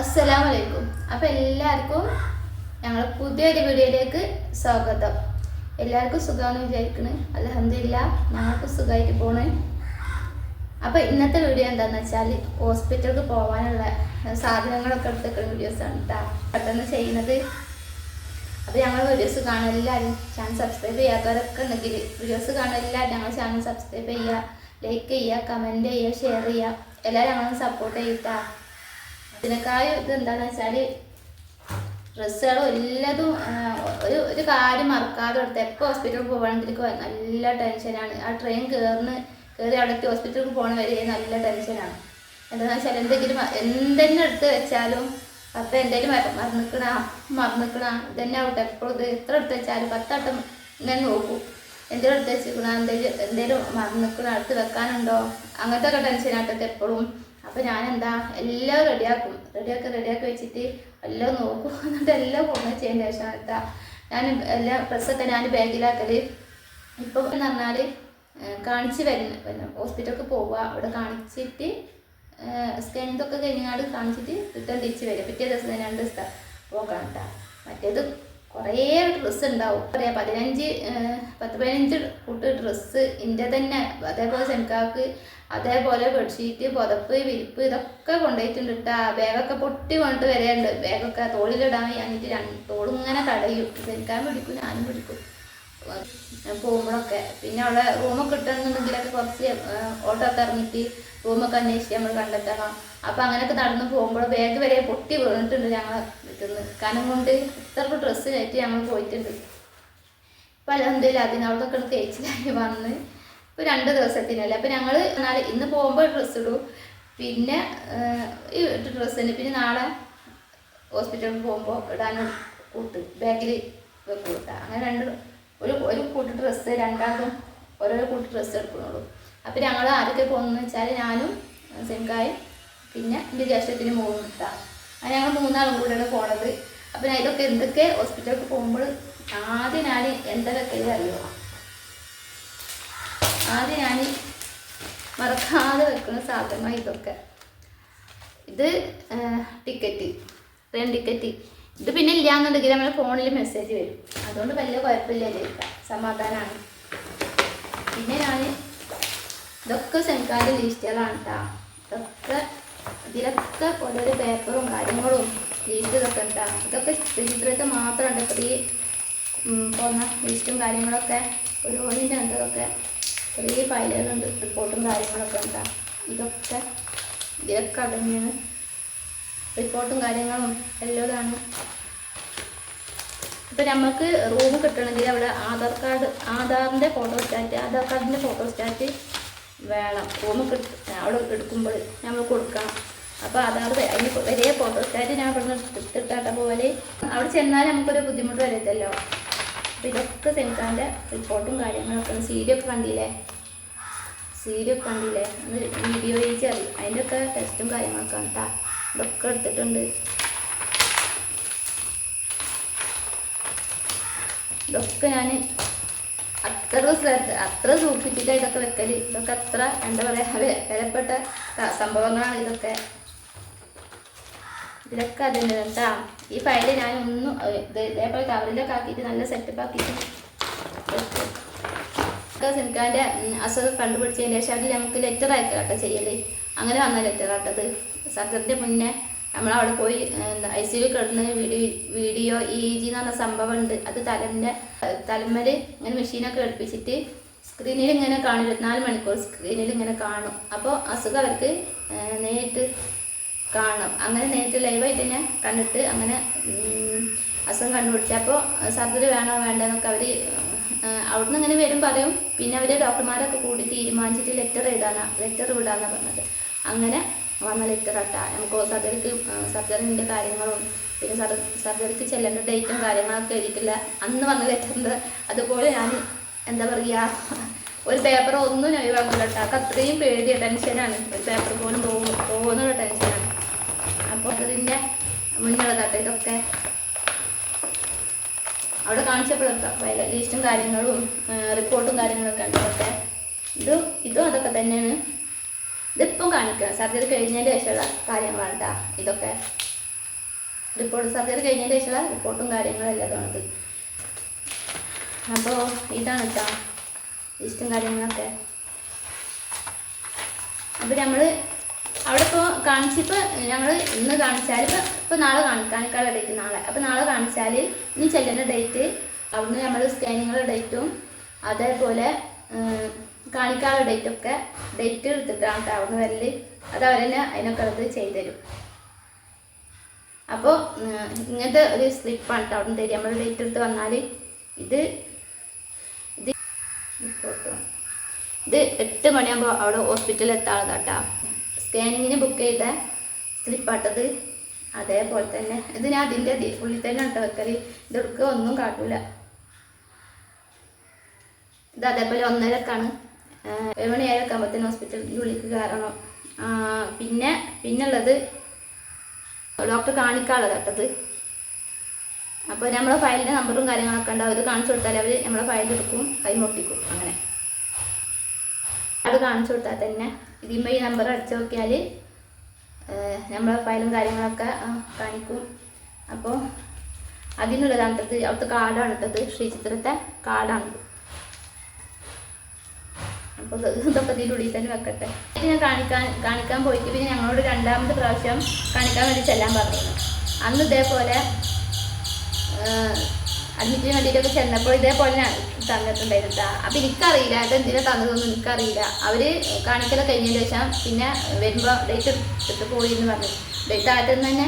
അസ്സലാമു അലൈക്കും അപ്പം എല്ലാവർക്കും ഞങ്ങൾ പുതിയൊരു വീഡിയോയിലേക്ക് സ്വാഗതം. എല്ലാവർക്കും സുഖമാണെന്ന് വിചാരിക്കണ്. അലഹമില്ല ഞങ്ങൾക്ക് സുഖമായിട്ട് പോണേ. അപ്പം ഇന്നത്തെ വീഡിയോ എന്താന്ന് വെച്ചാൽ ഹോസ്പിറ്റലിൽ പോകാനുള്ള സാധനങ്ങളൊക്കെ എടുത്തേക്കുന്ന വീഡിയോസാണ് കേട്ടോ പെട്ടെന്ന് ചെയ്യുന്നത്. അപ്പോൾ ഞങ്ങൾ വീഡിയോസ് കാണാൻ എല്ലാവരും ചാനൽ സബ്സ്ക്രൈബ് ചെയ്യാത്തവരൊക്കെ ഉണ്ടെങ്കിൽ വീഡിയോസ് കാണാൻ എല്ലാവരും ഞങ്ങൾ ചാനൽ സബ്സ്ക്രൈബ് ചെയ്യുക ലൈക്ക് ചെയ്യുക കമന്റ് ചെയ്യുക ഷെയർ ചെയ്യുക. എല്ലാവരും ഞങ്ങളെ സപ്പോർട്ട് ചെയ്തിട്ടാ ഇതിനേക്കാളും ഇത് എന്താണെന്ന് വെച്ചാൽ ഡ്രസ്സുകളും എല്ലാതും ഒരു ഒരു കാര്യം മറക്കാതെ കൊടുത്ത് എപ്പോൾ ഹോസ്പിറ്റലിൽ പോകണമെങ്കിൽ നല്ല ടെൻഷനാണ് ആ ട്രെയിൻ കയറുന്ന കയറി അവിടേക്ക് ഹോസ്പിറ്റലിൽ പോകണ വരെ നല്ല ടെൻഷനാണ് എന്താണെന്ന് വെച്ചാൽ എന്തെങ്കിലും എന്തെങ്കിലും എടുത്ത് വെച്ചാലും അപ്പം എന്തെങ്കിലും മറന്നിക്കണ മറന്നിക്കണ ഇതന്നെ ആവട്ടെ. എപ്പോഴും ഇത് എത്ര എടുത്ത് വെച്ചാലും പത്തട്ടം ഇങ്ങനെ നോക്കും. എന്തെങ്കിലും എടുത്ത് വെച്ചിക്കണ എന്തെങ്കിലും എന്തെങ്കിലും മറന്നിക്കണ അടുത്ത് വെക്കാനുണ്ടോ? അങ്ങനത്തെ ഒക്കെ ടെൻഷനാട്ടൊക്കെ എപ്പോഴും അപ്പം ഞാൻ എന്താ എല്ലാം റെഡിയാക്കും. റെഡിയാക്കി റെഡിയാക്കി വെച്ചിട്ട് എല്ലാം നോക്കും. എന്നിട്ട് എല്ലാം പോകുന്ന ചെയ്യേണ്ട ശേഷം എന്താ ഞാൻ എല്ലാ ഡ്രസ്സൊക്കെ ഞാൻ ബാഗിലാക്കൽ ഇപ്പൊ എന്ന് പറഞ്ഞാൽ കാണിച്ച് വരുന്ന പിന്നെ ഹോസ്പിറ്റലിൽ പോവുക. അവിടെ കാണിച്ചിട്ട് സ്കാനിങ് കഴിഞ്ഞാൽ കാണിച്ചിട്ട് റിട്ടേൺ തിരിച്ച് വരും പിറ്റേ ദിവസം രണ്ട് ദിവസത്തെ പോക്കണം കേട്ടോ. മറ്റേത് കുറേ ഡ്രസ്സ് ഉണ്ടാവും പറയാം പതിനഞ്ച് പത്ത് പതിനഞ്ച് കൂട്ട് ഡ്രസ്സ് ഇന്റെ തന്നെ. അതേപോലെ ചെനക്കാക്ക് അതേപോലെ ബെഡ്ഷീറ്റ് പുതപ്പ് വിരിപ്പ് ഇതൊക്കെ കൊണ്ടുപോയിട്ടുണ്ട് കേട്ടാ ബാഗൊക്കെ പൊട്ടി കൊണ്ട് വരെയുണ്ട്. ബാഗൊക്കെ തോളിലിടാൻ രണ്ട് തോളിങ്ങനെ തടയും കടയും പിടിക്കും ഞാനും പിടിക്കും. പോകുമ്പോഴൊക്കെ. പിന്നെ അവിടെ റൂമൊക്കെ കിട്ടണമെന്നുണ്ടെങ്കിലൊക്കെ കുറച്ച് ഓട്ടോ ഇറങ്ങിയിട്ട് റൂമൊക്കെ അന്വേഷിച്ച് നമ്മൾ കണ്ടെത്തണം. അപ്പം അങ്ങനെയൊക്കെ നടന്നു പോകുമ്പോൾ ബാഗ് വരെ പൊട്ടി വീണിട്ടുണ്ട് ഞങ്ങൾ നിൽക്കുന്നത് കനം കൊണ്ട് ഇത്ര ഡ്രസ്സ് കയറ്റി ഞങ്ങൾ പോയിട്ടുണ്ട്. ഇപ്പം അലഹമില്ല അതിനവിടൊക്കെ തേച്ചിലായി വന്ന്. ഇപ്പോൾ രണ്ട് ദിവസത്തിനല്ലേ. അപ്പം ഞങ്ങൾ നാളെ ഇന്ന് പോകുമ്പോൾ ഡ്രസ്സ് ഇടും. പിന്നെ ഈ തന്നെ. പിന്നെ നാളെ ഹോസ്പിറ്റലിൽ പോകുമ്പോൾ ഇടാനും കൂട്ട്. ബാഗിൽ വെക്കൂട്ടാ അങ്ങനെ രണ്ട് ഒരു ഒരു കൂട്ട് ഡ്രസ്സ് രണ്ടാമതും ഓരോരോ കൂട്ട് ഡ്രസ്സ് എടുക്കുന്നുള്ളൂ അപ്പം ഞങ്ങൾ ആരൊക്കെ പോകുന്നതെന്ന് വെച്ചാൽ ഞാനും സിംഗായും പിന്നെ എന്റെ ജ്യേഷ്ഠത്തിന് മൂന്നും കേട്ടോ ഞങ്ങൾ മൂന്നാളും കൂടെയാണ് പോണത്. അപ്പം അതിലൊക്കെ എന്തൊക്കെ ഹോസ്പിറ്റലിൽ പോകുമ്പോൾ ആദ്യം ഞാൻ എന്തൊക്കെ അറിയുക ആദ്യം ഞാൻ മറക്കാതെ വെക്കുന്ന സാധനമാണ് ഇതൊക്കെ. ഇത് ടിക്കറ്റ് ട്രെയിൻ ടിക്കറ്റ് ഇത് പിന്നെ ഇല്ലാന്നുണ്ടെങ്കിൽ നമ്മുടെ ഫോണിൽ മെസ്സേജ് വരും. അതുകൊണ്ട് വലിയ കുഴപ്പമില്ല ജയിക്കാം. സമാധാനമാണ് പിന്നെ ഞാൻ ഇതൊക്കെ സെൻകാർഡ് ലീസ്റ്റുകളാണ് കേട്ടോ ഇതൊക്കെ ഇതിലൊക്കെ ഓരോരോ പേപ്പറും കാര്യങ്ങളും ലീസ്റ്റ് ഇതൊക്കെ ഉണ്ടാ ഇതൊക്കെ ചിത്രത്തെ മാത്രമുണ്ട്. ഇപ്പോൾ ഈ പോകുന്ന ലിസ്റ്റും കാര്യങ്ങളൊക്കെ ഒരു ഓണിന്റെ അതൊക്കെ ചെറിയ ഫയലുകളുണ്ട് റിപ്പോർട്ടും കാര്യങ്ങളൊക്കെ ഉണ്ടാ ഇതൊക്കെ ഇതിലൊക്കെ അടങ്ങിയാണ് റിപ്പോർട്ടും കാര്യങ്ങളും എല്ലാം എല്ലാതാണ്. ഇപ്പം നമുക്ക് റൂം കിട്ടണമെങ്കിൽ അവിടെ ആധാർ കാർഡ് ആധാറിന്റെ ഫോട്ടോ സ്റ്റാറ്റ് ആധാർ കാർഡിന്റെ ഫോട്ടോ സ്റ്റാറ്റ് വേണം. റൂം കിട്ടും അവിടെ എടുക്കുമ്പോൾ നമ്മൾ കൊടുക്കണം. അപ്പോൾ ആധാർ അതിന് വലിയ ഫോട്ടോ സ്റ്റാറ്റ് ഞാൻ ഇവിടെ നിന്ന് എടുത്തിട്ടാട്ട പോലെ അവിടെ ചെന്നാൽ നമുക്കൊരു ബുദ്ധിമുട്ട് വരത്തല്ലോ. അപ്പോൾ ഇതൊക്കെ സെൻസാറിന്റെ റിപ്പോർട്ടും കാര്യങ്ങളൊക്കെ സീരിയൊക്കെ കണ്ടില്ലേ? സീരിയൊക്കെ കണ്ടില്ലേ? ഒന്ന് വീഡിയോ ചെയ്ത് അറിയും. അതിന്റെ ഒക്കെ ടെസ്റ്റും കാര്യങ്ങളൊക്കെ കേട്ടോ ഇതൊക്കെ എടുത്തിട്ടുണ്ട്. ഇതൊക്കെ ഞാൻ അത്ര ശ്രദ്ധ അത്ര സൂക്ഷിച്ചിട്ട് ഇതൊക്കെ വെക്കൽ. ഇതൊക്കെ അത്ര എന്താ പറയുക വെ- വിലപ്പെട്ട സംഭവങ്ങളാണ് ഇതൊക്കെ. ഇതിലൊക്കെ അതിന്റെ കേട്ടാ ഈ ഫയൽ ഞാൻ ഒന്നും ഇത് ഇതേപോലെ കവറിലൊക്കെ ആക്കിയിട്ട് നല്ല സെറ്റപ്പ് ആക്കിയിട്ട് സിൽക്കാന്റെ അസുഖം കണ്ടുപിടിച്ചതിന് ശേഷം അത് നമുക്ക് ലെറ്റർ അയക്കാട്ടോ കേട്ടോ അങ്ങനെ വന്ന ലെറ്റർ കേട്ടത് സർജറിന്റെ മുന്നേ നമ്മളവിടെ പോയി ഐ സി യു കിടന്ന വീഡിയോ വീഡിയോ ഇ ജി എന്ന് പറഞ്ഞ സംഭവം ഉണ്ട് അത് തലന്റെ തലമ്മൽ ഇങ്ങനെ മെഷീനൊക്കെ എടുപ്പിച്ചിട്ട് സ്ക്രീനിൽ ഇങ്ങനെ കാണും. ഇരുപത്തിനാല് മണിക്കൂർ സ്ക്രീനിൽ ഇങ്ങനെ കാണും. അപ്പോൾ അസുഖം അവർക്ക് നേരിട്ട് കാണും അങ്ങനെ നേരിട്ട് ലൈവായിട്ട് തന്നെ കണ്ടിട്ട് അങ്ങനെ അസുഖം കണ്ടുപിടിച്ചു. അപ്പോൾ സർജറി വേണോ വേണ്ടെന്നൊക്കെ അവർ അവിടുന്ന് ഇങ്ങനെ വരും പറയും. പിന്നെ അവർ ഡോക്ടർമാരൊക്കെ കൂടി തീരുമാനിച്ചിട്ട് ലെറ്റർ എഴുതാനാണ് ലെറ്റർ വിടാന്നാണ് പറഞ്ഞത്. അങ്ങനെ വന്ന ലെറ്റർ ആട്ടാ നമുക്ക് സർജറിക്ക് സർജറിന്റെ കാര്യങ്ങളും പിന്നെ സർ സർജറിക്ക് ചെല്ലേണ്ട ഡേറ്റും കാര്യങ്ങളൊക്കെ എഴുതിയിട്ടില്ല. അന്ന് വന്ന അതുപോലെ ഞാൻ എന്താ പറയുക ഒരു പേപ്പർ ഒന്നും ഞാൻ ഒഴിവാക്കില്ല കേട്ടോ അത്രയും പേടിയ ടെൻഷനാണ് ഒരു പേപ്പർ പോലും പോകുന്നു പോകുന്നുള്ള ടെൻഷനാണ് അപ്പോൾ അതിന്റെ മുന്നിലുള്ളതാട്ടെ ഇതൊക്കെ അവിടെ കാണിച്ചപ്പോഴൊക്കെ ലിസ്റ്റും കാര്യങ്ങളും റിപ്പോർട്ടും കാര്യങ്ങളൊക്കെ ഉണ്ട് അതൊക്കെ ഇതും ഇതും അതൊക്കെ തന്നെയാണ്. ഇതിപ്പം കാണിക്കുക സർജറി കഴിഞ്ഞതിന്റെ ശേഷമുള്ള കാര്യങ്ങളാണ് കേട്ടോ ഇതൊക്കെ റിപ്പോർട്ട് സർജറി കഴിഞ്ഞതിന് ശേഷമുള്ള റിപ്പോർട്ടും കാര്യങ്ങളും എല്ലാം ആണത് അപ്പോൾ ഇതാണ് കേട്ടോ ഇഷ്ടം കാര്യങ്ങളൊക്കെ. അപ്പോൾ നമ്മൾ അവിടെ ഇപ്പോൾ കാണിച്ചിപ്പോൾ ഞങ്ങൾ ഇന്ന് കാണിച്ചാൽ ഇപ്പോൾ ഇപ്പോൾ നാളെ കാണിക്കാനേക്കാളുള്ള ഡേറ്റ് നാളെ. അപ്പോൾ നാളെ കാണിച്ചാൽ ഇനി ചെല്ലുന്ന ഡേറ്റ് അവിടുന്ന് നമ്മൾ സ്കാനിങ്ങുള്ള ഡേറ്റും അതേപോലെ കാണിക്കാനുള്ള ഡേറ്റൊക്കെ ഡേറ്റ് എടുത്തിട്ടാണ് കേട്ടോ അവിടുന്ന് വരൽ. അത് അവർ തന്നെ അതിനൊക്കെ അത് ചെയ്തുതരും. അപ്പോൾ ഇങ്ങനത്തെ ഒരു സ്ലിപ്പാണ് കേട്ടോ അവിടെ തരും നമ്മൾ ഡേറ്റ് എടുത്ത് വന്നാൽ ഇത് ഇത് ഫോട്ടോ ഇത് എട്ട് മണിയാകുമ്പോൾ അവിടെ ഹോസ്പിറ്റലിൽ എത്താളതാ കേട്ടോ സ്കാനിങ്ങിന് ബുക്ക് ചെയ്ത സ്ലിപ്പാട്ടത് അതേപോലെ തന്നെ. ഇത് ഞാൻ അതിന്റെ ഉള്ളിൽ തന്നെ കേട്ടോ വെക്കൽ ഇതൊക്കെ ഒന്നും കാട്ടില്ല ഇത് അതേപോലെ ഒന്നരക്കാണ്. ഏഴ് മണി ഏഴൊക്കെ ആകുമ്പോഴത്തേന് ഹോസ്പിറ്റലിന്റെ കയറണം. പിന്നെ പിന്നുള്ളത് ഡോക്ടർ കാണിക്കാനുള്ളത് കേട്ടത് അപ്പോൾ നമ്മളെ ഫയലിന്റെ നമ്പറും കാര്യങ്ങളൊക്കെ ഉണ്ടാവും. ഇത് കാണിച്ചു കൊടുത്താൽ അവർ നമ്മളെ ഫയൽ എടുക്കും കൈ മുട്ടിക്കും അങ്ങനെ. അത് കാണിച്ചു കൊടുത്താൽ തന്നെ ഇതിന്മേൽ ഈ നമ്പർ അടിച്ചു നോക്കിയാൽ നമ്മളെ ഫയലും കാര്യങ്ങളൊക്കെ കാണിക്കും. അപ്പോൾ അതിനുള്ളതാണ് ഇട്ടത് അവിടുത്തെ കാർഡാണ് ഇട്ടത് ശ്രീചിത്രത്തെ കാർഡാണ് അപ്പോൾ ഇത് ഇതൊക്കെ ഇതിന്റെ ഉള്ളിൽ തന്നെ വെക്കട്ടെ. ഞാൻ കാണിക്കാൻ കാണിക്കാൻ പോയിട്ട് പിന്നെ ഞങ്ങളോട് രണ്ടാമത്തെ പ്രാവശ്യം കാണിക്കാൻ വേണ്ടി ചെല്ലാൻ പറഞ്ഞിരുന്നു അന്ന് ഇതേപോലെ അഡ്മിറ്റിന് വേണ്ടിയിട്ടൊക്കെ ചെന്നപ്പോൾ ഇതേപോലെ ഞാൻ തന്നിട്ടുണ്ടായിരുന്നു അപ്പം എനിക്കറിയില്ല അതെന്തിനാ തന്നതൊന്നും എനിക്കറിയില്ല. അവർ കാണിക്കലൊക്കെ കഴിഞ്ഞതിന് ശേഷം പിന്നെ വരുമ്പോൾ ഡേറ്റ് എടുത്തിട്ട് പോയി എന്ന് പറഞ്ഞു. ഡേറ്റ് ആദ്യം തന്നെ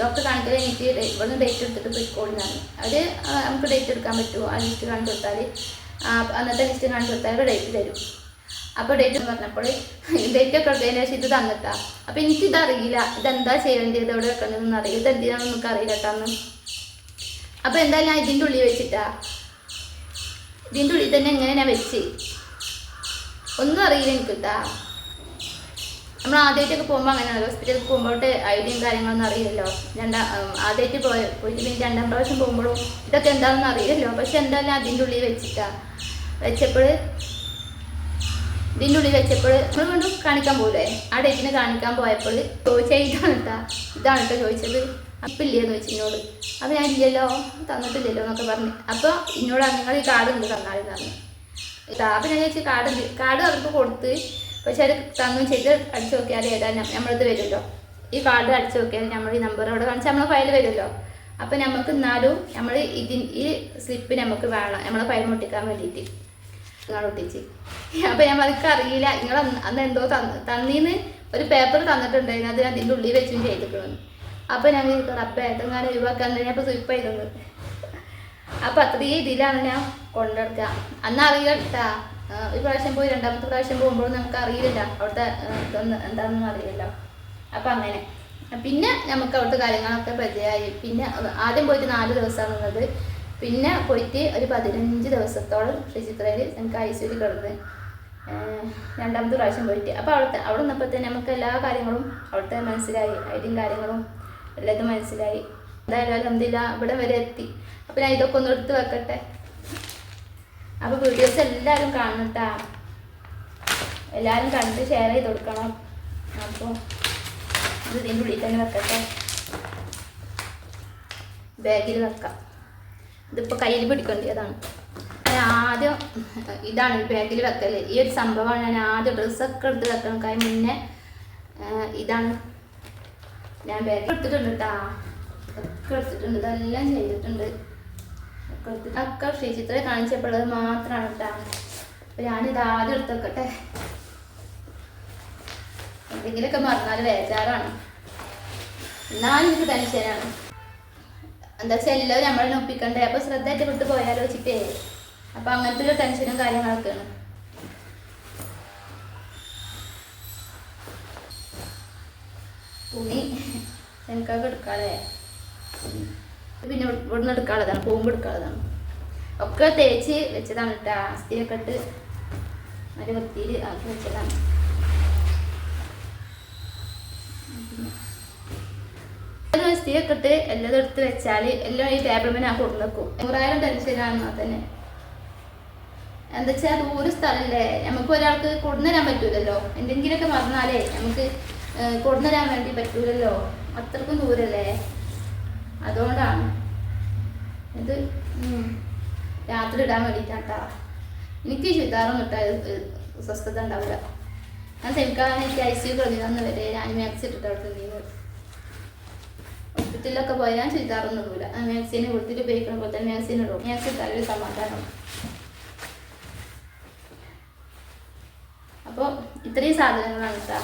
ഡോക്ടർ കാണിക്കൽ എനിക്ക് ഇവിടുന്ന് ഡേറ്റ് എടുത്തിട്ട് പോയിക്കോളിന്നാണ് അവർ നമുക്ക് ഡേറ്റ് എടുക്കാൻ പറ്റുമോ ആ ലിസ്റ്റ് കാണിച്ചു കൊടുത്താൽ അന്നത്തെ ലിസ്റ്റ് കാണിച്ചു കൊടുത്താൽ ഡേറ്റ് തരും. അപ്പോൾ ഡേറ്റ് എന്ന് പറഞ്ഞപ്പോൾ ഡേറ്റ് ഒക്കെ എടുത്തതിന് ശേഷം ഇത് തന്നിട്ടാ. അപ്പോൾ എനിക്കിത് അറിയില്ല ഇതെന്താ ചെയ്യേണ്ടത് എവിടെ വെക്കേണ്ടതെന്ന് അറിയില്ല. ഇത് എന്തിനാണെന്ന് നമുക്ക് അറിയില്ല കേട്ടാന്ന് അപ്പോൾ എന്തായാലും ഞാൻ ഇതിന്റെ ഉള്ളിൽ വെച്ചിട്ടാ. ഇതിന്റെ ഉള്ളിൽ തന്നെ എങ്ങനെ ഞാൻ വെച്ച്? ഒന്നും അറിയില്ല എനിക്ക് കേട്ടാ നമ്മൾ ആദ്യമായിട്ടൊക്കെ പോകുമ്പോൾ അങ്ങനെയാണ്. ഹോസ്പിറ്റലിൽ പോകുമ്പോട്ട് ഐഡിയും കാര്യങ്ങളൊന്നും അറിയില്ലല്ലോ. രണ്ടാം ആദ്യമായിട്ട് പോയ പോയിട്ട് പിന്നെ രണ്ടാം പ്രാവശ്യം പോകുമ്പോഴും ഇതൊക്കെ എന്താണെന്ന് അറിയില്ലല്ലോ. പക്ഷെ എന്തായാലും അതിന്റെ ഉള്ളിൽ വെച്ചിട്ടാ. വെച്ചപ്പോൾ ഇതിന്റെ ഉള്ളിൽ വെച്ചപ്പോൾ നമ്മൾ വീണ്ടും കാണിക്കാൻ പോലെ ആ ഡേറ്റിന് കാണിക്കാൻ പോയപ്പോൾ ചോദിച്ചാൽ ഇതാണ് കേട്ടാ ഇതാണ് കേട്ടോ ചോദിച്ചത്. അപ്പം ഇല്ലേന്ന് വെച്ചു എന്നോട് അപ്പം ഞാൻ ഇല്ലല്ലോ തന്നിട്ടില്ലല്ലോ എന്നൊക്കെ പറഞ്ഞു. അപ്പോൾ എന്നോട് നിങ്ങൾ ഈ കാർഡ് ഉണ്ട് തന്നാലും പറഞ്ഞു. അപ്പം ഞാൻ ചോദിച്ചു കാർഡ് കാർഡ് അവർക്ക് കൊടുത്ത് പക്ഷെ അത് തന്നു ചെയ്ത് അടിച്ചു നോക്കിയാൽ ഏതാ നമ്മളത് വരുമല്ലോ. ഈ കാർഡ് അടിച്ചു നോക്കിയാൽ നമ്മൾ ഈ നമ്പർ അവിടെ കാണിച്ചാൽ നമ്മൾ ഫയൽ വരുമല്ലോ. അപ്പം നമുക്ക് എന്നാലും നമ്മൾ ഇതിൻ ഈ സ്ലിപ്പ് നമുക്ക് വേണം. നമ്മൾ ഫയൽ മുട്ടിക്കാൻ വേണ്ടിയിട്ട്. നിങ്ങളൊട്ടിച്ച് അപ്പം ഞാൻ അതൊക്കെ അറിയില്ല. നിങ്ങൾ അന്ന് എന്തോ തന്ന് തന്നീന്ന് ഒരു പേപ്പർ തന്നിട്ടുണ്ടായിരുന്നു. അത് അതിന്റെ ഉള്ളിൽ വെച്ചും ചെയ്തിട്ടുണ്ട് അപ്പം ഞാൻ റബ്ബ ഏതെങ്ങാനും ഒഴിവാക്കാൻ തന്നെ ഇപ്പോൾ സ്ലിപ്പ് ചെയ്തത് അപ്പം അത്രയും ഇതിലാണ് ഞാൻ കൊണ്ടെടുക്കുക അന്ന് അറിയാം കേട്ടാ ഒരു പ്രാവശ്യം പോയി രണ്ടാമത്തെ പ്രാവശ്യം പോകുമ്പോൾ നമുക്ക് അറിയില്ല അവിടുത്തെ എന്താണെന്ന് അറിയില്ലല്ലോ. അപ്പം അങ്ങനെ. പിന്നെ നമുക്ക് അവിടുത്തെ കാര്യങ്ങളൊക്കെ പരിചയമായി. പിന്നെ ആദ്യം പോയിട്ട് നാല് ദിവസമാണ് നിന്നത് പിന്നെ പോയിട്ട് ഒരു പതിനഞ്ച് ദിവസത്തോളം ശ്രീചിത്രയിൽ നമുക്ക് ഐശ്വര്യ കിടന്ന് രണ്ടാമത്തെ പ്രാവശ്യം പോയിട്ട്. അപ്പോൾ അവിടുത്തെ അവിടെ നിന്നപ്പോൾ തന്നെ നമുക്ക് എല്ലാ കാര്യങ്ങളും അവിടുത്തെ മനസ്സിലായി. ഐഡിയും കാര്യങ്ങളും എല്ലാതും മനസ്സിലായി. എന്തായാലും അലഹമില്ല ഇവിടെ വരെ എത്തി. അപ്പം ഞാൻ ഇതൊക്കെ ഒന്ന് എടുത്ത് വെക്കട്ടെ? അപ്പോൾ വീഡിയോസ് എല്ലാവരും കാണട്ടാ എല്ലാവരും കണ്ട് ഷെയർ ചെയ്ത് കൊടുക്കണം. അപ്പോൾ ഇത് ഇതിന്റെ ഉള്ളിൽ തന്നെ വെക്കട്ടെ. ബാഗിൽ വെക്കാം. ഇതിപ്പോൾ കയ്യിൽ പിടിക്കേണ്ടതാണ് ഞാൻ ആദ്യം ഇതാണ് ബാഗിൽ വെക്കൽ ഈ ഒരു സംഭവമാണ് ഞാൻ ആദ്യം ഡ്രസ്സൊക്കെ എടുത്ത് വെക്കണം. കാര്യം മുന്നേ ഇതാണ് ഞാൻ ബാഗ് എടുത്തിട്ടുണ്ട് കേട്ടാ ഒക്കെ എടുത്തിട്ടുണ്ട്. ഇതെല്ലാം ചെയ്തിട്ടുണ്ട്. ഒക്കെ ശ്രീ ചിത്ര കാണിച്ചപ്പോഴത് മാത്രമാണ് കേട്ടോ അപ്പം ഞാനിത് ആദ്യം എടുത്ത് വെക്കട്ടെ എന്തെങ്കിലുമൊക്കെ മറന്നാൽ വേജാറാണ്. എന്നാലും എനിക്ക് ടെൻഷനാണ് എന്താ വെച്ചാൽ എല്ലാവരും നമ്മളെ ഒപ്പിക്കണ്ടേ? അപ്പോൾ ശ്രദ്ധയായിട്ട് വിട്ടു പോയാലോ വെച്ചിട്ടേ അപ്പോൾ അങ്ങനത്തെ ഒരു ടെൻഷനും കാര്യങ്ങളൊക്കെയാണ്. തുണി. എനിക്കൊക്കെ എടുക്കാതെ പിന്നെ ഇവിടുന്ന് എടുക്കാനുള്ളതാണ് പോകുമ്പോൾ എടുക്കാനുള്ളതാണ്. ഒക്കെ തേച്ച് വെച്ചതാണ് കേട്ടോ അസ്ഥിയൊക്കെ ഇട്ട് നല്ല വൃത്തിയിൽ ആക്കി വെച്ചതാണ്. സ്ഥിരമൊക്കെ ഇട്ട് എല്ലാം എടുത്ത് വെച്ചാൽ എല്ലാം ഈ ടേബിൾ മേലെ ഞാൻ കൊണ്ടു വെക്കും. നൂറായിരം ടെൻഷനാണ് തന്നെ എന്താ വെച്ചാൽ ദൂര സ്ഥലമല്ലേ നമുക്ക് ഒരാൾക്ക് കൊണ്ടുവരാൻ പറ്റൂലല്ലോ. എന്തെങ്കിലുമൊക്കെ പറഞ്ഞാലേ നമുക്ക് കൊണ്ടുവരാൻ വേണ്ടി പറ്റൂലല്ലോ. അത്രക്കും ദൂരല്ലേ. അതുകൊണ്ടാണ്. ഇത് രാത്രി ഇടാൻ വേണ്ടിയിട്ടാട്ടാ എനിക്ക് ചുരിദാറും ഇട്ടാൽ സ്വസ്ഥത ഉണ്ടാവില്ല ഞാൻ സെമിക്കാളാണ് എനിക്ക് ഐ സി യു പ്രതിനൊന്ന് വരെ ഞാൻ മാക്സ് ഇട്ടിട്ട് അവിടെ നീങ്ങുന്നത് ഹോസ്പിറ്റലിലൊക്കെ പോയാൽ ഞാൻ ചുരിദാറൊന്നും ഇടൂല. മാക്സിന് കൊടുത്തിട്ട് ഉപയോഗിക്കണ പോലെ തന്നെ മാക്സിന് ഇടും. മാക്സി ഇട്ടാലൊരു സമാധാനം അപ്പോൾ ഇത്രയും സാധനങ്ങളാണ് കേട്ടോ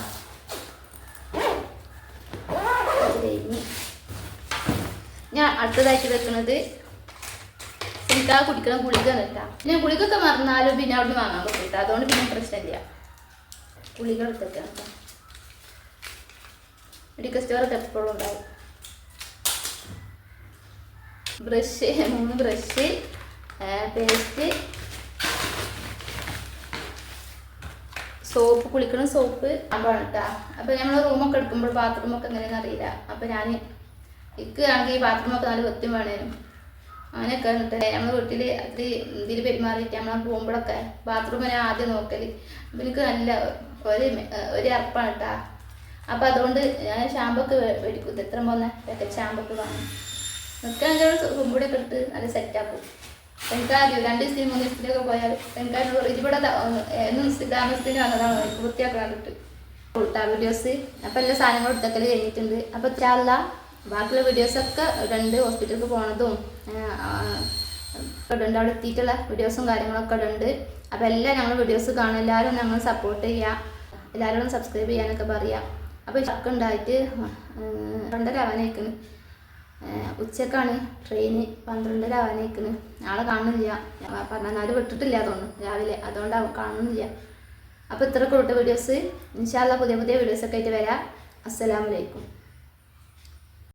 ഞാൻ അടുത്തതായിട്ട് വെക്കുന്നത് എനിക്ക് ആ കുടിക്കണം ഗുളിക കേട്ടാ പിന്നെ ഗുളികൊക്കെ മറന്നാലും പിന്നെ അവിടുന്ന് വാങ്ങാൻ പറ്റില്ല അതുകൊണ്ട് പിന്നെ പ്രശ്നമില്ല. ഗുളിക എടുത്തേക്കാം മെഡിക്കൽ സ്റ്റോറൊക്കെ എപ്പോഴും ഉണ്ടാവും. ബ്രഷ് മൂന്ന് ബ്രഷ് പേസ്റ്റ് സോപ്പ് കുളിക്കണ സോപ്പ് അമ്പാണ് കേട്ടോ അപ്പം നമ്മൾ റൂമൊക്കെ എടുക്കുമ്പോൾ ബാത്റൂമൊക്കെ എങ്ങനെയാണെന്ന് അറിയില്ല. അപ്പം ഞാൻ എനിക്ക് ആണെങ്കിൽ ഈ ബാത്റൂമൊക്കെ നല്ല വൃത്തിയും വേണേനും. അങ്ങനെയൊക്കെ ഉണ്ട് നമ്മൾ വീട്ടിൽ അത് ഇതിൽ പെരുമാറിയിട്ട് നമ്മൾ പോകുമ്പോഴൊക്കെ ബാത്റൂമിനെ ആദ്യം നോക്കൽ അപ്പം എനിക്ക് നല്ല ഒരു ഒരു അർപ്പാണ് കേട്ടോ അപ്പം അതുകൊണ്ട് ഞാൻ ഷാമ്പൊക്കെ മേടിക്കും ഇത്ര പോന്നെ പാക്കറ്റ് ഷാമ്പൊക്കെ വാങ്ങും. നിൽക്കാൻ ഒക്കെ ഇട്ട് നല്ല സെറ്റാക്കും എനിക്കാദ്യം രണ്ട് ദിവസത്തിന് മൂന്ന് ദിവസത്തിലൊക്കെ പോയാൽ എനിക്കതിനോട് ഇതിവിടെ എന്നും താമസത്തിന് വന്നതാണ് വൃത്തിയാക്കാൻ കിട്ടും വീഡിയോസ് അപ്പം എല്ലാ സാധനങ്ങളും എടുത്തൊക്കെ കഴിഞ്ഞിട്ടുണ്ട്. അപ്പം ചാല ബാക്കിയുള്ള വീഡിയോസൊക്കെ ഉണ്ട് ഹോസ്പിറ്റലിൽ പോണതും ഇടുന്നുണ്ട് അവിടെ എത്തിയിട്ടുള്ള വീഡിയോസും കാര്യങ്ങളൊക്കെ ഉണ്ട് അപ്പം എല്ലാം ഞങ്ങൾ വീഡിയോസ് കാണും. എല്ലാവരും ഞങ്ങൾ സപ്പോർട്ട് ചെയ്യുക എല്ലാവരും സബ്സ്ക്രൈബ് ചെയ്യാനൊക്കെ പറയാം. അപ്പോൾ ചക്ക ഉണ്ടായിട്ട് രണ്ടര ആവാനേക്കണ് ഉച്ചക്കാണ് ട്രെയിന് പന്ത്രണ്ടര ആവാനേക്കണ് ആളെ കാണുന്നില്ല. പതിനാല് വിട്ടിട്ടില്ല തോന്നുന്നു രാവിലെ. അതുകൊണ്ട് കാണുന്നില്ല. അപ്പോൾ ഇത്ര കൂട്ട വീഡിയോസ് ഇൻഷാല്ല പുതിയ പുതിയ വീഡിയോസൊക്കെ ആയിട്ട് വരാം. അസ്സലാമലൈക്കും